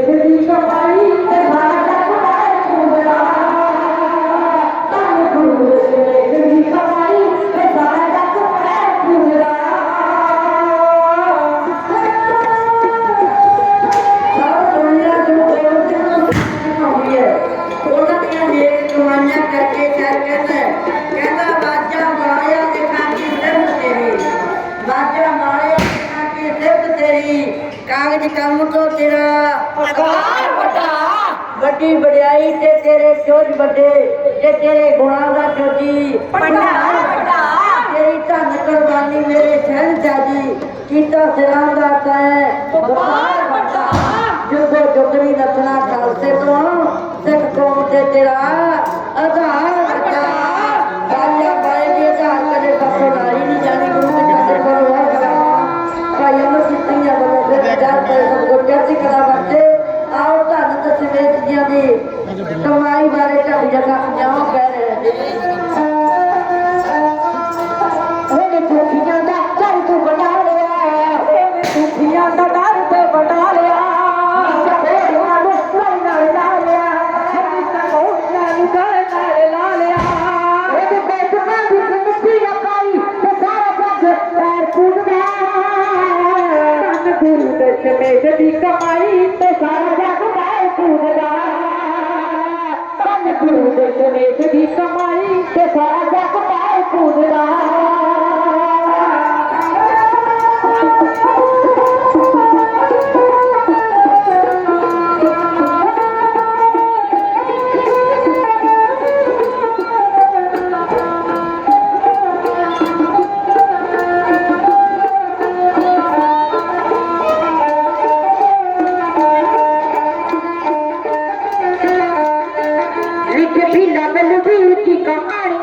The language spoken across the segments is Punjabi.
রেখে দিতে হয় ਕਾਗਜ ਕੰਮ ਤੋਂ ਤੇਰਾ ਅਕਾਰ ਵੱਡਾ। ਵੱਡੀ ਵਡਿਆਈ ਤੇ ਤੇਰੇ ਚੋਜ ਵੱਡੇ ਤੇ ਤੇਰੇ ਗੁਣਾਂ ਦਾ ਚੋਜੀ ਭੰਡਾਰ ਵੱਡਾ। ਤੇਰੀ ਧੰਨ ਕੁਰਬਾਨੀ ਮੇਰੇ ਸ਼ਹਿਰ ਜਾਜੀ ਕੀਤਾ ਸਿਰਾਂ ਦਾ ਤੈ। ਵਪਾਰ ਵੱਡਾ। ਜੁਗੋ ਜੁਗਰੀ ਨੱਚਣਾ ਮੇਜ ਦੀ ਕਮਾਈ ਤੇ ਸਾਰਾ ਜਗ ਮੈਂ ਪੂਜਦਾ ਤਨ ਗੁਰੂ ਦੇ ਮੇਜ ਦੀ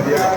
Hadi ya.